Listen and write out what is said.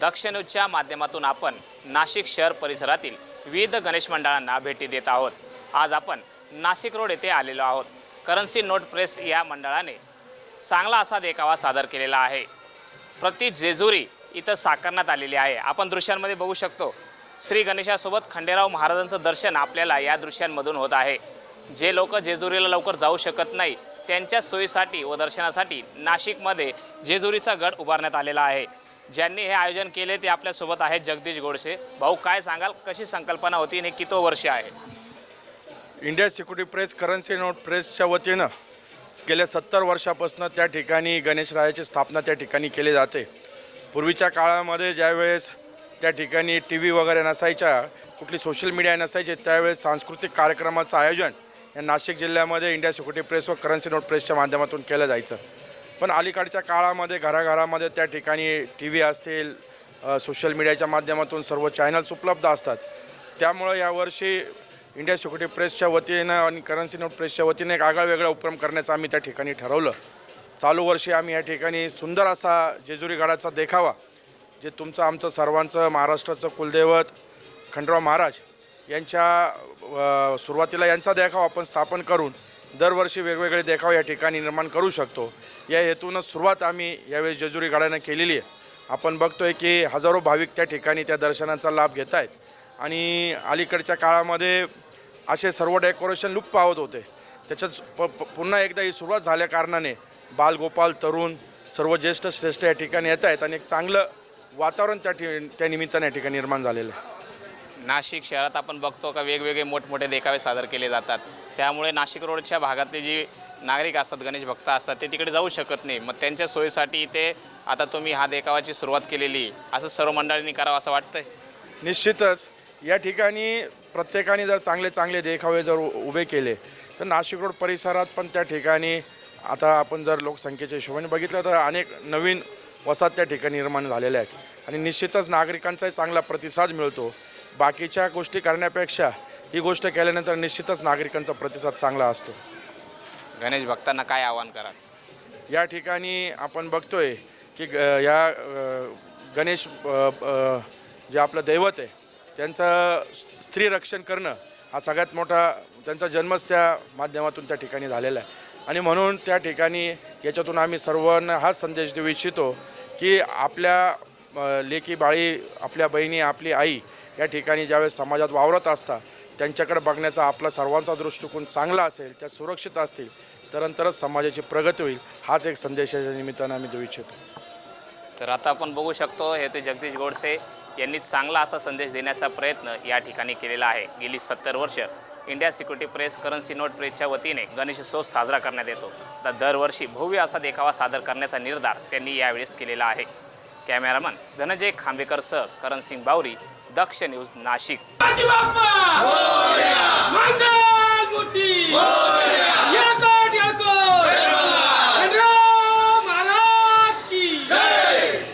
दक्ष न्यूजच्या माध्यमातून आपण नाशिक शहर परिसरातील विविध गणेश मंडळांना भेटी देत आहोत. आज आपण नाशिक रोड येथे आलेलो आहोत. करन्सी नोट प्रेस या मंडळाने चांगला असा देखावा सादर केलेला आहे. प्रति जेजुरी इथं साकारण्यात आलेली आहे. आपण दृश्यांमध्ये बघू शकतो श्री गणेशासोबत खंडेराव महाराजांचं दर्शन आपल्याला या दृश्यांमधून होत आहे. जे लोक जेजुरीला लवकर जाऊ शकत नाही त्यांच्या सोयीसाठी व दर्शनासाठी नाशिकमध्ये जेजुरीचा गड उभारण्यात आलेला आहे. ज्यांनी हे आयोजन केले ते आपल्यासोबत आहेत जगदीश गोडसे. भाऊ काय सांगाल? कशी संकल्पना होती आणि कितो वर्ष आहे? India security press currency note प्रेसच्या वतीनं गेल्या सत्तर वर्षापासून त्या ठिकाणी गणेशरायाची स्थापना त्या ठिकाणी केली जाते. पूर्वीच्या काळामध्ये ज्यावेळेस त्या ठिकाणी टी व्ही वगैरे नसायच्या कुठली सोशल मीडिया नसायची त्यावेळेस सांस्कृतिक कार्यक्रमाचं आयोजन या नाशिक जिल्ह्यामध्ये इंडिया सिक्युरिटी प्रेस व करन्सी नोट प्रेसच्या माध्यमातून केलं जायचं. पण अलीकडच्या काळामध्ये घराघरामध्ये त्या ठिकाणी टी व्ही असतील सोशल मीडियाच्या माध्यमातून सर्व चॅनल्स उपलब्ध असतात. त्यामुळं यावर्षी इंडिया सिक्युरिटी प्रेसच्या वतीनं आणि करन्सी नोट प्रेसच्या वतीनं एक आगळा वेगळा उपक्रम करण्याचं आम्ही त्या ठिकाणी ठरवलं. चालू वर्षी आम्ही या ठिकाणी सुंदर असा जेजुरी गडाचा देखावा जे तुमचं आमचं सर्वांचं महाराष्ट्राचं कुलदैवत खंडराव महाराज यांच्या सुरुवातीला यांचा देखावा आपण स्थापन करून दरवर्षी वेगवेगळे देखाव या ठिकाणी निर्माण करू शकतो. या हेतूनच सुरुवात आम्ही यावेळी जेजुरी गाड्यानं केलेली आहे. आपण बघतोय की हजारो भाविक त्या ठिकाणी त्या दर्शनाचा लाभ घेत आहेत. आणि अलीकडच्या काळामध्ये असे सर्व डेकोरेशन लुप्त पावत होते. त्याच्यात प प- पुन्हा एकदा ही सुरुवात झाल्या कारणाने बालगोपाल तरुण सर्व ज्येष्ठ श्रेष्ठ या ठिकाणी येत आहेत. आणि एक चांगलं वातावरण त्या ठि त्या निमित्ताने या ठिकाणी निर्माण झालेलं आहे. नाशिक शहरात आपण बघतो का वेगवेगळे मोठमोठे देखावे सादर केले जातात. त्यामुळे नाशिक रोडच्या भागातले जी नागरिक असतात गणेश भक्त असतात ते तिकडे जाऊ शकत नाही. मग त्यांच्या सोयीसाठी ते आता तुम्ही हा देखावाची सुरुवात केलेली. असं सर्व मंडळींनी करावं असं वाटतंय? निश्चितच. या ठिकाणी प्रत्येकाने जर चांगले चांगले देखावे जर उभे केले तर नाशिक रोड परिसरात पण त्या ठिकाणी आता आपण जर लोकसंख्येच्या हिशोबाने बघितलं तर अनेक नवीन वसाहत त्या ठिकाणी निर्माण झालेल्या आहेत. आणि निश्चितच नागरिकांचाही चांगला प्रतिसाद मिळतो. बाकीच्या गोष्टी करण्यापेक्षा ही गोष्ट केल्यानंतर निश्चितच नागरिकांचा प्रतिसाद चांगला असतो. गणेश भक्तांना काय आवाहन कराल? या ठिकाणी आपण बघतोय की ग- या अ, गणेश अ, अ, जे आपलं दैवत आहे त्यांचं स्त्री रक्षण करणं हा सगळ्यात मोठा त्यांचा जन्मच त्या माध्यमातून त्या ठिकाणी झालेला आहे. आणि म्हणून त्या ठिकाणी याच्यातून आम्ही सर्वांना हाच संदेश देऊ इच्छितो की आपल्या अ, लेकी बाळी आपल्या बहिणी आपली आई या ठिकाणी ज्यावेळेस समाजात वावरत असतात त्यांच्याकडे बघण्याचा आपला सर्वांचा दृष्टिकोन चांगला असेल त्या सुरक्षित असतील तरंतरच समाजाची प्रगती होईल हाच एक संदेशाच्या निमित्तानं आम्ही देऊ इच्छितो. तर आता आपण बघू शकतो हे ते जगदीश गोडसे यांनी चांगला असा संदेश देण्याचा प्रयत्न या ठिकाणी केलेला आहे. गेली सत्तर वर्ष India security press currency note प्रेसच्या वतीने गणेशोत्सव साजरा करण्यात येतो. तर दरवर्षी भव्य असा देखावा सादर करण्याचा निर्धार त्यांनी यावेळेस केलेला आहे. कॅमेरामन धनंजय खांबेकरसह करणसिंग बावरी दक्ष न्यूज नाशिक.